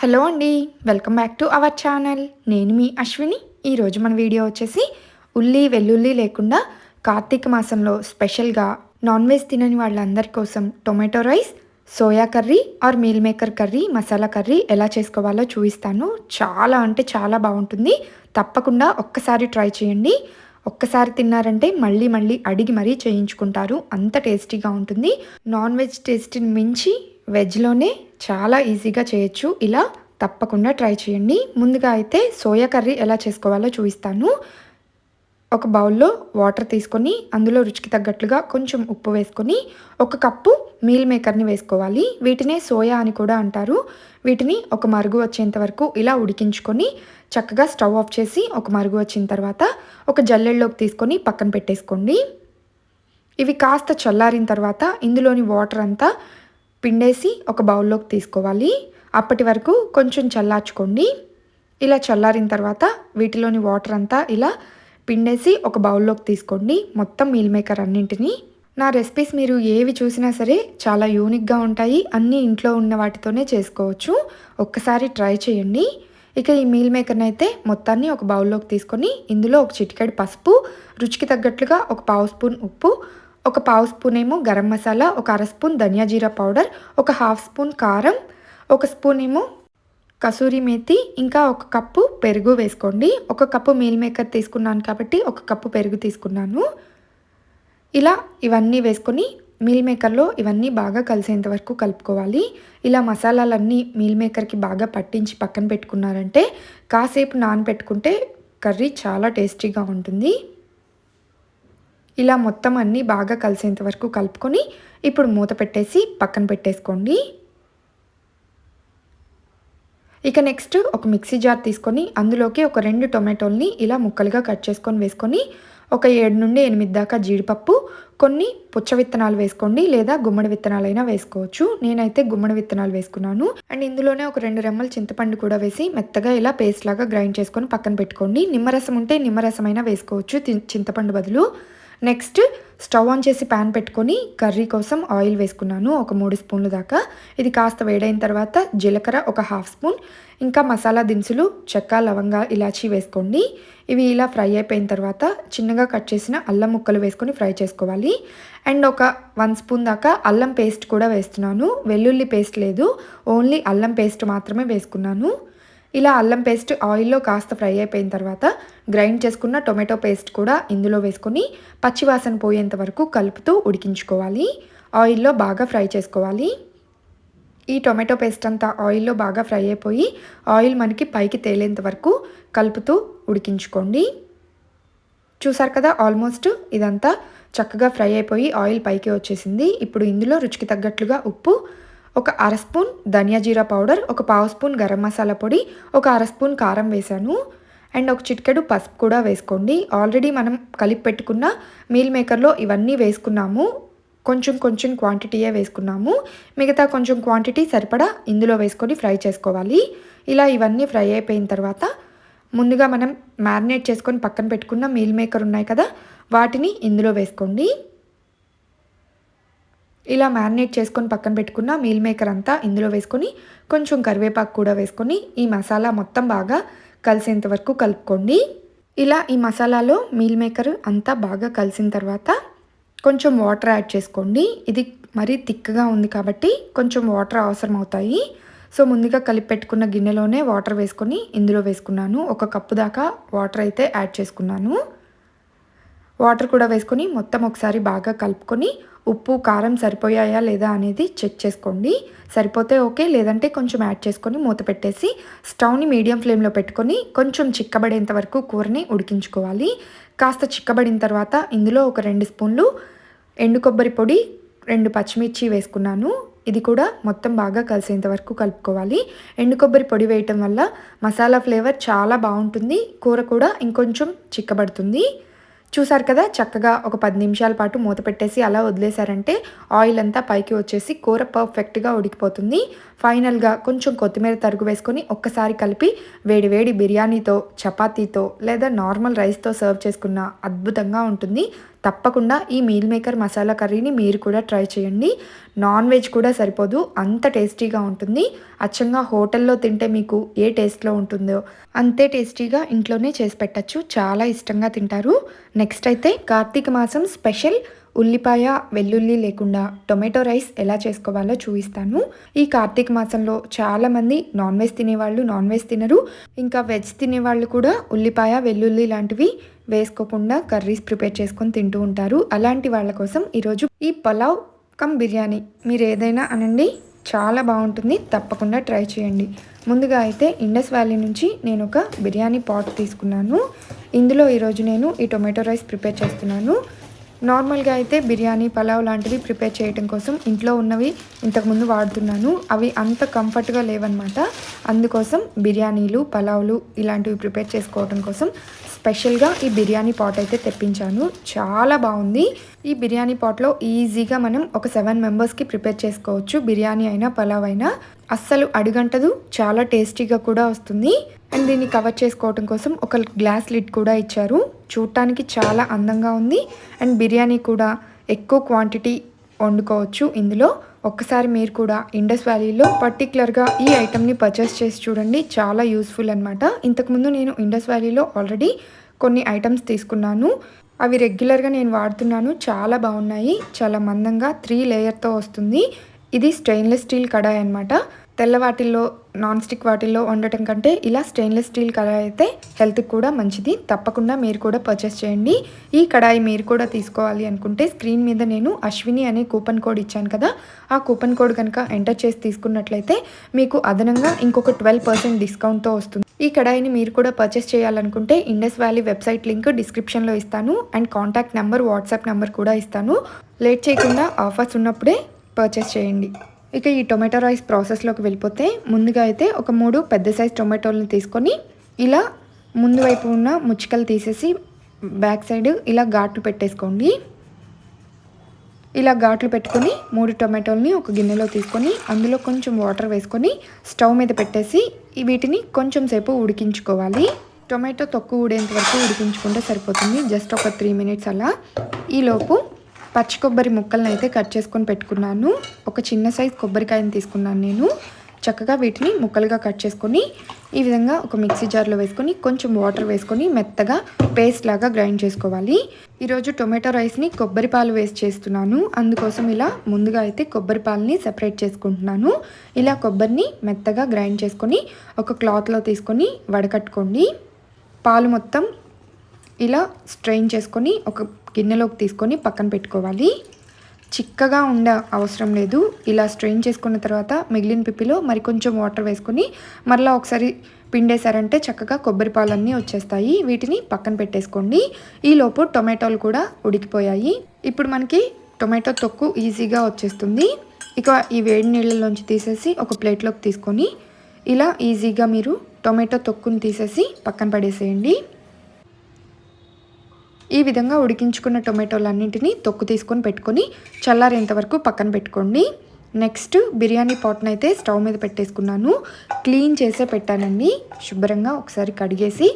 Hello అండి welcome back to our channel. నేను మీ అశ్విని. ఈరోజు మన వీడియో వచ్చేసి ఉల్లి వెల్లుల్లి లేకుండా కార్తీక మాసంలో స్పెషల్గా నాన్ వెజ్ తినని వాళ్ళందరి కోసం tomato rice soya curry or meal maker curry masala curry ఎలా చేసుకోవాలో చూపిస్తాను. చాలా అంటే చాలా బాగుంటుంది. తప్పకుండా ఒక్కసారి ట్రై చేయండి. ఒక్కసారి తిన్నారంటే మళ్ళీ మళ్ళీ అడిగి మరీ చేయించుకుంటారు. అంత టేస్టీగా ఉంటుంది. నాన్ వెజ్ టేస్ట్ని మించి వెజ్లోనే చాలా ఈజీగా చేయొచ్చు. ఇలా తప్పకుండా ట్రై చేయండి. ముందుగా అయితే సోయా కర్రీ ఎలా చేసుకోవాలో చూపిస్తాను. ఒక బౌల్లో వాటర్ తీసుకొని అందులో రుచికి తగ్గట్లుగా కొంచెం ఉప్పు వేసుకొని ఒక కప్పు మీల్ మేకర్ని వేసుకోవాలి. వీటినే సోయా అని కూడా అంటారు. వీటిని ఒక మరుగు వచ్చేంత వరకు ఇలా ఉడికించుకొని చక్కగా స్టవ్ ఆఫ్ చేసి ఒక మరుగు వచ్చిన తర్వాత ఒక జల్లెల్లోకి తీసుకొని పక్కన పెట్టేసుకోండి. ఇవి కాస్త చల్లారిన తర్వాత ఇందులోని వాటర్ అంతా పిండేసి ఒక బౌల్లోకి తీసుకోవాలి. అప్పటి వరకు కొంచెం చల్లార్చుకోండి. ఇలా చల్లారిన తర్వాత వీటిలోని వాటర్ అంతా ఇలా పిండేసి ఒక బౌల్లోకి తీసుకోండి. మొత్తం మీల్ మేకర్ అన్నింటినీ. నా రెసిపీస్ మీరు ఏవి చూసినా సరే చాలా యూనిక్గా ఉంటాయి. అన్నీ ఇంట్లో ఉన్న వాటితోనే చేసుకోవచ్చు. ఒక్కసారి ట్రై చేయండి. ఇక ఈ మీల్ మేకర్ని అయితే మొత్తాన్ని ఒక బౌల్లోకి తీసుకొని ఇందులో ఒక చిటికెడు పసుపు రుచికి తగ్గట్లుగా ఒక పావు స్పూన్ ఉప్పు ఒక పావు స్పూన్ ఏమో గరం మసాలా ఒక అర స్పూన్ ధనియా జీరా పౌడర్ ఒక హాఫ్ స్పూన్ కారం ఒక స్పూన్ ఏమో కసూరి మేతి ఇంకా ఒక కప్పు పెరుగు వేసుకోండి. ఒక కప్పు మీల్ మేకర్ తీసుకున్నాను కాబట్టి ఒక కప్పు పెరుగు తీసుకున్నాను. ఇలా ఇవన్నీ వేసుకొని మీల్ మేకర్లో ఇవన్నీ బాగా కలిసేంత వరకు కలుపుకోవాలి. ఇలా మసాలాలన్నీ మీల్ మేకర్కి బాగా పట్టించి పక్కన పెట్టుకున్నారంటే కాసేపు నానబెట్టుకుంటే కర్రీ చాలా టేస్టీగా ఉంటుంది. ఇలా మొత్తం అన్నీ బాగా కలిసేంత వరకు కలుపుకొని ఇప్పుడు మూత పెట్టేసి పక్కన పెట్టేసుకోండి. ఇక నెక్స్ట్ ఒక మిక్సీ జార్ తీసుకొని అందులోకి ఒక రెండు టొమాటోల్ని ఇలా ముక్కలుగా కట్ చేసుకొని వేసుకొని ఒక ఏడు నుండి ఎనిమిది దాకా జీడిపప్పు కొన్ని పుచ్చ విత్తనాలు వేసుకోండి లేదా గుమ్మడి విత్తనాలైనా వేసుకోవచ్చు. నేనైతే గుమ్మడి విత్తనాలు వేసుకున్నాను. అండ్ ఇందులోనే ఒక రెండు రెమ్మలు చింతపండు కూడా వేసి మెత్తగా ఇలా పేస్ట్ లాగా గ్రైండ్ చేసుకొని పక్కన పెట్టుకోండి. నిమ్మరసం ఉంటే నిమ్మరసమైనా వేసుకోవచ్చు చింతపండు బదులు. నెక్స్ట్ స్టవ్ ఆన్ చేసి ప్యాన్ పెట్టుకొని కర్రీ కోసం ఆయిల్ వేసుకున్నాను ఒక మూడు స్పూన్లు దాకా. ఇది కాస్త వేడైన తర్వాత జీలకర్ర ఒక హాఫ్ స్పూన్. ఇంకా మసాలా దినుసులు చెక్క లవంగా ఇలాచీ వేసుకోండి. ఇవి ఇలా ఫ్రై అయిపోయిన తర్వాత చిన్నగా కట్ చేసిన అల్లం ముక్కలు వేసుకొని ఫ్రై చేసుకోవాలి. అండ్ ఒక వన్ స్పూన్ దాకా అల్లం పేస్ట్ కూడా వేస్తున్నాను. వెల్లుల్లి పేస్ట్ లేదు ఓన్లీ అల్లం పేస్ట్ మాత్రమే వేసుకున్నాను. ఇలా అల్లం పేస్ట్ ఆయిల్లో కాస్త ఫ్రై అయిపోయిన తర్వాత గ్రైండ్ చేసుకున్న టొమాటో పేస్ట్ కూడా ఇందులో వేసుకొని పచ్చివాసన పోయేంత వరకు కలుపుతూ ఉడికించుకోవాలి. ఆయిల్లో బాగా ఫ్రై చేసుకోవాలి. ఈ టొమాటో పేస్ట్ అంతా ఆయిల్లో బాగా ఫ్రై అయిపోయి ఆయిల్ మనకి పైకి తేలేంత వరకు కలుపుతూ ఉడికించుకోండి. చూసారు కదా ఆల్మోస్ట్ ఇదంతా చక్కగా ఫ్రై అయిపోయి ఆయిల్ పైకి వచ్చేసింది. ఇప్పుడు ఇందులో రుచికి తగ్గట్లుగా ఉప్పు ఒక అర స్పూన్ ధనియా జీరా పౌడర్ ఒక పావు స్పూన్ గరం మసాలా పొడి ఒక అర స్పూన్ కారం వేశాను. అండ్ ఒక చిటికెడు పసుపు కూడా వేసుకోండి. ఆల్రెడీ మనం కలిపి పెట్టుకున్న మీల్ మేకర్లో ఇవన్నీ వేసుకున్నాము. కొంచెం కొంచెం క్వాంటిటీయే వేసుకున్నాము. మిగతా కొంచెం క్వాంటిటీ సరిపడా ఇందులో వేసుకొని ఫ్రై చేసుకోవాలి. ఇలా ఇవన్నీ ఫ్రై అయిపోయిన తర్వాత ముందుగా మనం మ్యారినేట్ చేసుకొని పక్కన పెట్టుకున్న మీల్ మేకర్ ఉన్నాయి కదా వాటిని ఇందులో వేసుకోండి. ఇలా మ్యారినేట్ చేసుకొని పక్కన పెట్టుకున్న మీల్ మేకర్ అంతా ఇందులో వేసుకొని కొంచెం కరివేపాకు కూడా వేసుకొని ఈ మసాలా మొత్తం బాగా కలిసేంత వరకు కలుపుకోండి. ఇలా ఈ మసాలాలో మీల్ మేకర్ అంతా బాగా కలిసిన తర్వాత కొంచెం వాటర్ యాడ్ చేసుకోండి. ఇది మరీ థిక్గా ఉంది కాబట్టి కొంచెం వాటర్ అవసరం అవుతాయి సో ముందుగా కలిపి పెట్టుకున్న గిన్నెలోనే వాటర్ వేసుకొని ఇందులో వేసుకున్నాను. ఒక కప్పు దాకా వాటర్ అయితే యాడ్ చేసుకున్నాను. వాటర్ కూడా వేసుకొని మొత్తం ఒకసారి బాగా కలుపుకొని ఉప్పు కారం సరిపోయాయా లేదా అనేది చెక్ చేసుకోండి. సరిపోతే ఓకే లేదంటే కొంచెం యాడ్ చేసుకొని మూత పెట్టేసి స్టవ్ని మీడియం ఫ్లేమ్లో పెట్టుకొని కొంచెం చిక్కబడేంత వరకు కూరని ఉడికించుకోవాలి. కాస్త చిక్కబడిన తర్వాత ఇందులో ఒక రెండు స్పూన్లు ఎండు కొబ్బరి పొడి రెండు పచ్చిమిర్చి వేసుకున్నాను. ఇది కూడా మొత్తం బాగా కలిసేంత వరకు కలుపుకోవాలి. ఎండు కొబ్బరి పొడి వేయటం వల్ల మసాలా ఫ్లేవర్ చాలా బాగుంటుంది. కూర కూడా ఇంకొంచెం చిక్కబడుతుంది. చూసారు కదా చక్కగా ఒక పది నిమిషాల పాటు మూత పెట్టేసి అలా వదిలేశారంటే ఆయిల్ అంతా పైకి వచ్చేసి కూర పర్ఫెక్ట్గా ఉడికిపోతుంది. ఫైనల్గా కొంచెం కొత్తిమీర తరుగు వేసుకొని ఒక్కసారి కలిపి వేడి వేడి బిర్యానీతో చపాతీతో లేదా నార్మల్ రైస్తో సర్వ్ చేసుకున్న అద్భుతంగా ఉంటుంది. తప్పకుండా ఈ మీల్ మేకర్ మసాలా కర్రీని మీరు కూడా ట్రై చేయండి. నాన్ వెజ్ కూడా సరిపోదు. అంత టేస్టీగా ఉంటుంది. అచ్చంగా హోటల్లో తింటే మీకు ఏ టేస్ట్లో ఉంటుందో అంతే టేస్టీగా ఇంట్లోనే చేసి పెట్టచ్చు. చాలా ఇష్టంగా తింటారు. నెక్స్ట్ అయితే కార్తీక మాసం స్పెషల్ ఉల్లిపాయ వెల్లుల్లి లేకుండా టొమాటో రైస్ ఎలా చేసుకోవాలో చూపిస్తాను. ఈ కార్తీక మాసంలో చాలామంది నాన్ వెజ్ తినేవాళ్ళు నాన్ వెజ్ తినరు. ఇంకా వెజ్ తినేవాళ్ళు కూడా ఉల్లిపాయ వెల్లుల్లి లాంటివి వేసుకోకుండా కర్రీస్ ప్రిపేర్ చేసుకొని తింటూ ఉంటారు. అలాంటి వాళ్ళ కోసం ఈరోజు ఈ పలావ్ కమ్ బిర్యానీ మీరు ఏదైనా అనండి చాలా బాగుంటుంది. తప్పకుండా ట్రై చేయండి. ముందుగా అయితే ఇండస్ వ్యాలీ నుంచి నేను ఒక బిర్యానీ పాట్ తీసుకున్నాను. ఇందులో ఈరోజు నేను ఈ టొమాటో రైస్ ప్రిపేర్ చేస్తున్నాను. నార్మల్గా అయితే బిర్యానీ పలావ్ లాంటివి ప్రిపేర్ చేయడం కోసం ఇంట్లో ఉన్నవి ఇంతకుముందు వాడుతున్నాను. అవి అంత కంఫర్ట్గా లేవన్నమాట. అందుకోసం బిర్యానీలు పలావ్లు ఇలాంటివి ప్రిపేర్ చేసుకోవడం కోసం స్పెషల్గా ఈ బిర్యానీ పాట్ అయితే తెప్పించాను. చాలా బాగుంది. ఈ బిర్యానీ పాట్లో ఈజీగా మనం ఒక సెవెన్ మెంబర్స్కి ప్రిపేర్ చేసుకోవచ్చు. బిర్యానీ అయినా పలావ్ అయినా. అస్సలు అడుగంటదు. చాలా టేస్టీగా కూడా వస్తుంది. అండ్ దీన్ని కవర్ చేసుకోవడం కోసం ఒక గ్లాస్ లిడ్ కూడా ఇచ్చారు. చూడటానికి చాలా అందంగా ఉంది. అండ్ బిర్యానీ కూడా ఎక్కువ క్వాంటిటీ వండుకోవచ్చు ఇందులో. ఒక్కసారి మీరు కూడా ఇండస్ వ్యాలీలో పర్టికులర్గా ఈ ఐటమ్ని పర్చేస్ చేసి చూడండి. చాలా యూస్ఫుల్ అనమాట ఇంతకుముందు నేను ఇండస్ వ్యాలీలో ఆల్రెడీ కొన్ని ఐటమ్స్ తీసుకున్నాను. అవి రెగ్యులర్గా నేను వాడుతున్నాను. చాలా బాగున్నాయి. చాలా మందంగా త్రీ లేయర్తో వస్తుంది. ఇది స్టెయిన్లెస్ స్టీల్ కడాయి అనమాట తెల్ల వాటిల్లో నాన్ స్టిక్ వాటిల్లో వండటం కంటే ఇలా స్టెయిన్లెస్ స్టీల్ కడాయి అయితే హెల్త్కి కూడా మంచిది. తప్పకుండా మీరు కూడా పర్చేస్ చేయండి. ఈ కడాయి మీరు కూడా తీసుకోవాలి అనుకుంటే స్క్రీన్ మీద నేను అశ్విని అనే కూపన్ కోడ్ ఇచ్చాను కదా ఆ కూపన్ కోడ్ కనుక ఎంటర్ చేసి తీసుకున్నట్లయితే మీకు అదనంగా ఇంకొక ట్వెల్వ్ పర్సెంట్ డిస్కౌంట్తో వస్తుంది. ఈ కడాయిని మీరు కూడా పర్చేస్ చేయాలనుకుంటే ఇండస్ వ్యాలీ వెబ్సైట్ లింక్ డిస్క్రిప్షన్లో ఇస్తాను and contact number WhatsApp number కూడా ఇస్తాను. లేట్ చేయకుండా ఆఫర్స్ ఉన్నప్పుడే పర్చేస్ చేయండి. ఇక ఈ టొమాటో రైస్ ప్రాసెస్లోకి వెళ్ళిపోతే ముందుగా అయితే ఒక మూడు పెద్ద సైజ్ టొమాటోలను తీసుకొని ఇలా ముందు వైపు ఉన్న ముచ్చికలు తీసేసి బ్యాక్ సైడ్ ఇలా ఘాట్లు పెట్టేసుకోండి. ఇలా ఘాట్లు పెట్టుకొని మూడు టొమాటోల్ని ఒక గిన్నెలో తీసుకొని అందులో కొంచెం వాటర్ వేసుకొని స్టవ్ మీద పెట్టేసి వీటిని కొంచెం సేపు ఉడికించుకోవాలి. టొమాటో తొక్కు ఊడేంత వరకు ఉడికించుకుంటే సరిపోతుంది. జస్ట్ ఒక త్రీ మినిట్స్ అలా. ఈలోపు పచ్చి కొబ్బరి ముక్కలను అయితే కట్ చేసుకొని పెట్టుకున్నాను. ఒక చిన్న సైజ్ కొబ్బరికాయని తీసుకున్నాను నేను. చక్కగా వీటిని ముక్కలుగా కట్ చేసుకొని ఈ విధంగా ఒక మిక్సీ జార్లో వేసుకొని కొంచెం వాటర్ వేసుకొని మెత్తగా పేస్ట్ లాగా గ్రైండ్ చేసుకోవాలి. ఈరోజు టొమాటో రైస్ని కొబ్బరి పాలు వేసి చేస్తున్నాను. అందుకోసం ఇలా ముందుగా అయితే కొబ్బరి పాలని సెపరేట్ చేసుకుంటున్నాను. ఇలా కొబ్బరిని మెత్తగా గ్రైండ్ చేసుకొని ఒక క్లాత్లో తీసుకొని వడకట్టుకోండి. పాలు మొత్తం ఇలా స్ట్రెయిన్ చేసుకొని ఒక గిన్నెలోకి తీసుకొని పక్కన పెట్టుకోవాలి. చిక్కగా ఉండ అవసరం లేదు. ఇలా స్ట్రెయిన్ చేసుకున్న తర్వాత మిగిలిన పిప్పిలో మరి కొంచెం వాటర్ వేసుకొని మరలా ఒకసారి పిండేశారంటే చక్కగా కొబ్బరి పాలన్నీ వచ్చేస్తాయి. వీటిని పక్కన పెట్టేసుకోండి. ఈలోపు టొమాటోలు కూడా ఉడికిపోయాయి. ఇప్పుడు మనకి టొమాటో తొక్కు ఈజీగా వచ్చేస్తుంది. ఇక ఈ వేడి నీళ్ళలోంచి తీసేసి ఒక ప్లేట్లోకి తీసుకొని ఇలా ఈజీగా మీరు టొమాటో తొక్కుని తీసేసి పక్కన పడేసేయండి. ఈ విధంగా ఉడికించుకున్న టొమాటోలన్నింటినీ తొక్కు తీసుకొని పెట్టుకొని చల్లారేంత వరకు పక్కన పెట్టుకోండి. నెక్స్ట్ బిర్యానీ పాట్ని అయితే స్టవ్ మీద పెట్టేసుకున్నాను. క్లీన్ చేసే పెట్టానండి శుభ్రంగా ఒకసారి కడిగేసి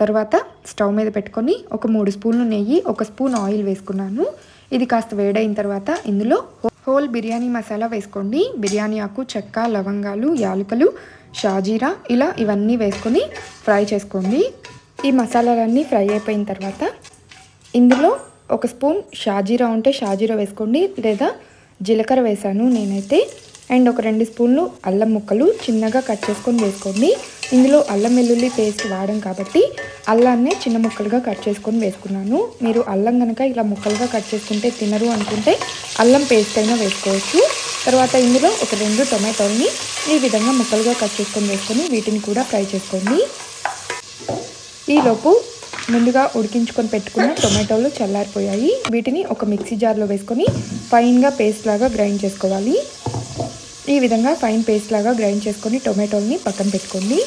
తర్వాత స్టవ్ మీద పెట్టుకొని ఒక మూడు స్పూన్లు నెయ్యి ఒక స్పూన్ ఆయిల్ వేసుకున్నాను. ఇది కాస్త వేడైన తర్వాత ఇందులో హోల్ బిర్యానీ మసాలా వేసుకోండి. బిర్యానీ ఆకు చెక్క లవంగాలు యాలకులు షాజీరా ఇలా ఇవన్నీ వేసుకొని ఫ్రై చేసుకోండి. ఈ మసాలాలన్నీ ఫ్రై అయిపోయిన తర్వాత ఇందులో ఒక స్పూన్ షాజీరా ఉంటే షాజీరా వేసుకోండి లేదా జీలకర్ర వేసాను నేనైతే. అండ్ ఒక రెండు స్పూన్లు అల్లం ముక్కలు చిన్నగా కట్ చేసుకొని వేసుకోండి. ఇందులో అల్లం వెల్లుల్లి పేస్ట్ వాడడం కాబట్టి అల్లాన్ని చిన్న ముక్కలుగా కట్ చేసుకొని వేసుకున్నాను. మీరు అల్లం కనుక ఇలా ముక్కలుగా కట్ చేసుకుంటే తినరు అనుకుంటే అల్లం పేస్ట్ అయినా వేసుకోవచ్చు. తర్వాత ఇందులో ఒక రెండు టొమాటోల్ని ఈ విధంగా ముక్కలుగా కట్ చేసుకొని వేసుకొని వీటిని కూడా ఫ్రై చేసుకోండి. ఈలోపు ముందుగా ఉడికించుకొని పెట్టుకున్న టొమాటోలు చల్లారిపోయాయి. వీటిని ఒక మిక్సీ జార్లో వేసుకొని ఫైన్గా పేస్ట్ లాగా గ్రైండ్ చేసుకోవాలి. ఈ విధంగా ఫైన్ పేస్ట్ లాగా గ్రైండ్ చేసుకొని టొమాటోల్ని పక్కన పెట్టుకోండి.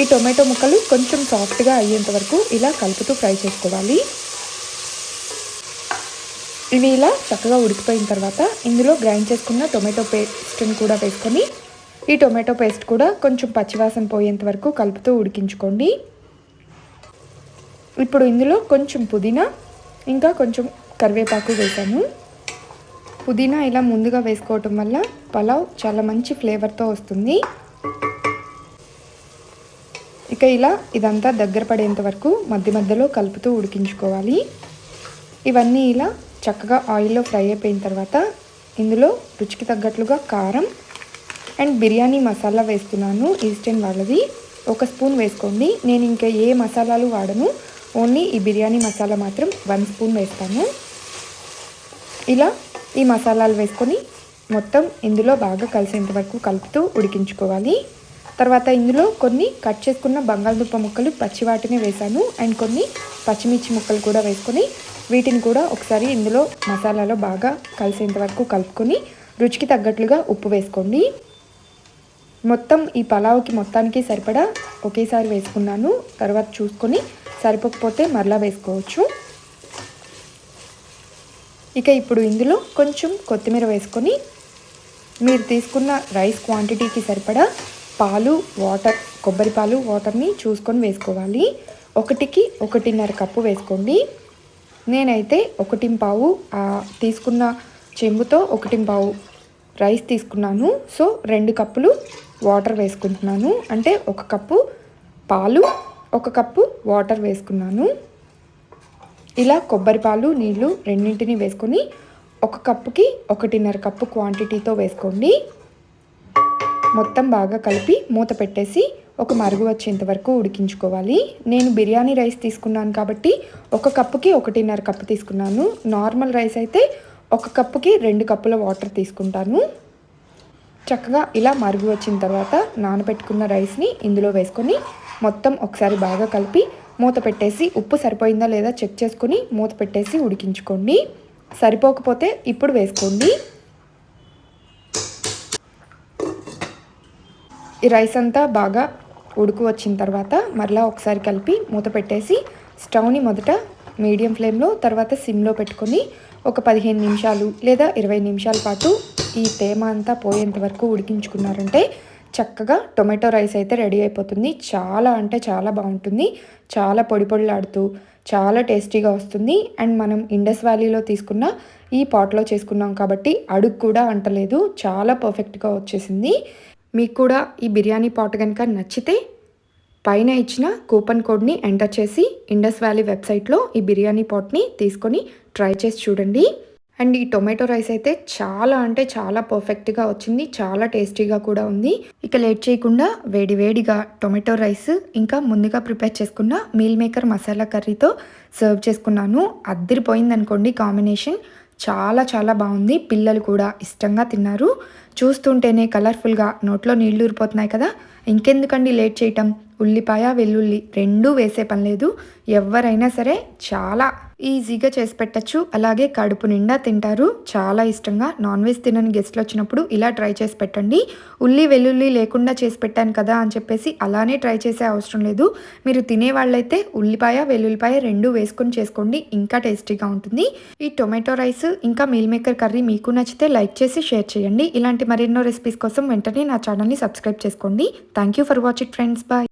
ఈ టొమాటో ముక్కలు కొంచెం సాఫ్ట్గా అయ్యేంత వరకు ఇలా కలుపుతూ ఫ్రై చేసుకోవాలి. ఇవి ఇలా చక్కగా ఉడికిపోయిన తర్వాత ఇందులో గ్రైండ్ చేసుకున్న టొమాటో పేస్ట్ని కూడా వేసుకొని ఈ టొమాటో పేస్ట్ కూడా కొంచెం పచ్చివాసన పోయేంత వరకు కలుపుతూ ఉడికించుకోండి. ఇప్పుడు ఇందులో కొంచెం పుదీనా ఇంకా కొంచెం కరివేపాకు వేసాను. పుదీనా ఇలా ముందుగా వేసుకోవటం వల్ల పలావ్ చాలా మంచి ఫ్లేవర్తో వస్తుంది. ఇక ఇలా ఇదంతా దగ్గర పడేంత వరకు మధ్య మధ్యలో కలుపుతూ ఉడికించుకోవాలి. ఇవన్నీ ఇలా చక్కగా ఆయిల్లో ఫ్రై అయిపోయిన తర్వాత ఇందులో రుచికి తగ్గట్లుగా కారం అండ్ బిర్యానీ మసాలా వేస్తున్నాను ఈస్టర్న్ వాళ్ళది. ఒక స్పూన్ వేసుకోండి. నేను ఇంకా ఏ మసాలాలు వాడను ఓన్లీ ఈ బిర్యానీ మసాలా మాత్రం వన్ స్పూన్ వేస్తాను. ఇలా ఈ మసాలాలు వేసుకొని మొత్తం ఇందులో బాగా కలిసేంత వరకు కలుపుతూ ఉడికించుకోవాలి. తర్వాత ఇందులో కొన్ని కట్ చేసుకున్న బంగాళదుంప ముక్కలు పచ్చివాటిని వేశాను అండ్ కొన్ని పచ్చిమిర్చి ముక్కలు కూడా వేసుకొని వీటిని కూడా ఒకసారి ఇందులో మసాలాలో బాగా కలిసేంత వరకు కలుపుకొని రుచికి తగ్గట్లుగా ఉప్పు వేసుకోండి. మొత్తం ఈ పలావ్కి మొత్తానికి సరిపడా ఒకేసారి వేసుకున్నాను. తర్వాత చూసుకొని సరిపోకపోతే మరలా వేసుకోవచ్చు. ఇక ఇప్పుడు ఇందులో కొంచెం కొత్తిమీర వేసుకొని మీరు తీసుకున్న రైస్ క్వాంటిటీకి సరిపడా పాలు వాటర్ కొబ్బరి పాలు వాటర్ని చూసుకొని వేసుకోవాలి. ఒకటికి ఒకటిన్నర కప్పు వేసుకోండి. నేనైతే ఒకటి పావు తీసుకున్న చెంబుతో ఒకటి పావు రైస్ తీసుకున్నాను. సో రెండు కప్పులు వాటర్ వేసుకుంటున్నాను. అంటే ఒక కప్పు పాలు ఒక కప్పు వాటర్ వేసుకున్నాను. ఇలా కొబ్బరి పాలు నీళ్ళు రెండింటిని వేసుకొని ఒక కప్పుకి ఒకటిన్నర కప్పు క్వాంటిటీతో వేసుకోండి. మొత్తం బాగా కలిపి మూత పెట్టేసి ఒక మరుగు వచ్చేంత వరకు ఉడికించుకోవాలి. నేను బిర్యానీ రైస్ తీసుకున్నాను కాబట్టి ఒక కప్పుకి ఒకటిన్నర కప్పు తీసుకున్నాను. నార్మల్ రైస్ అయితే ఒక కప్పుకి రెండు కప్పుల వాటర్ తీసుకుంటాను. చక్కగా ఇలా మరుగు వచ్చిన తర్వాత నానబెట్టుకున్న రైస్ని ఇందులో వేసుకొని మొత్తం ఒకసారి బాగా కలిపి మూత పెట్టేసి ఉప్పు సరిపోయిందా లేదా చెక్ చేసుకొని మూత పెట్టేసి ఉడికించుకోండి. సరిపోకపోతే ఇప్పుడు వేసుకోండి. ఈ రైస్ అంతా బాగా ఉడుకు వచ్చిన తర్వాత మరలా ఒకసారి కలిపి మూత పెట్టేసి స్టవ్ని మొదట మీడియం ఫ్లేమ్లో తర్వాత సిమ్లో పెట్టుకొని ఒక పదిహేను నిమిషాలు లేదా ఇరవై నిమిషాల పాటు ఈ తేమ అంతా పోయేంత వరకు ఉడికించుకున్నారంటే చక్కగా టొమాటో రైస్ అయితే రెడీ అయిపోతుంది. చాలా అంటే చాలా బాగుంటుంది. చాలా పొడి పొడిలాడుతూ చాలా టేస్టీగా వస్తుంది. అండ్ మనం ఇండస్ వ్యాలీలో తీసుకున్న ఈ పాట్లో చేసుకున్నాం కాబట్టి అడుగు కూడా అంటలేదు. చాలా పర్ఫెక్ట్గా వచ్చేసింది. మీకు కూడా ఈ బిర్యానీ పాట్ కనుక నచ్చితే పైన ఇచ్చిన కూపన్ కోడ్ని ఎంటర్ చేసి ఇండస్ వ్యాలీ వెబ్సైట్లో ఈ బిర్యానీ పాట్ని తీసుకొని ట్రై చేసి చూడండి. అండ్ ఈ టొమాటో రైస్ అయితే చాలా అంటే చాలా పర్ఫెక్ట్గా వచ్చింది చాలా టేస్టీగా కూడా ఉంది. ఇక లేట్ చేయకుండా వేడి వేడిగా టొమాటో రైస్ ఇంకా ముందుగా ప్రిపేర్ చేసుకున్న మీల్ మేకర్ మసాలా కర్రీతో సర్వ్ చేసుకున్నాను. అద్దరిపోయింది అనుకోండి కాంబినేషన్. చాలా చాలా బాగుంది పిల్లలు కూడా ఇష్టంగా తిన్నారు. చూస్తుంటేనే కలర్ఫుల్గా నోట్లో నీళ్ళు ఊరిపోతున్నాయి కదా. ఇంకెందుకండి లేట్ చేయటం? ఉల్లిపాయ వెల్లుల్లి రెండూ వేసే పని లేదు. ఎవరైనా సరే చాలా ఈజీగా చేసి పెట్టచ్చు. అలాగే కడుపు నిండా తింటారు. చాలా ఇష్టంగా నాన్ వెజ్ తినని గెస్ట్లు వచ్చినప్పుడు ఇలా ట్రై చేసి పెట్టండి. ఉల్లి వెల్లుల్లి లేకుండా చేసి పెట్టాను కదా అని చెప్పేసి అలానే ట్రై చేసే అవసరం లేదు. మీరు తినే వాళ్ళైతే ఉల్లిపాయ వెల్లుల్లిపాయ రెండు వేసుకొని చేసుకోండి. ఇంకా టేస్టీగా ఉంటుంది. ఈ టొమాటో రైస్ ఇంకా మీల్ మేకర్ కర్రీ మీకు నచ్చితే లైక్ చేసి షేర్ చేయండి. ఇలాంటి మరెన్నో రెసిపీస్ కోసం వెంటనే నా ఛానల్ని సబ్స్క్రైబ్ చేసుకోండి. Thank you for watch it friends. Bye.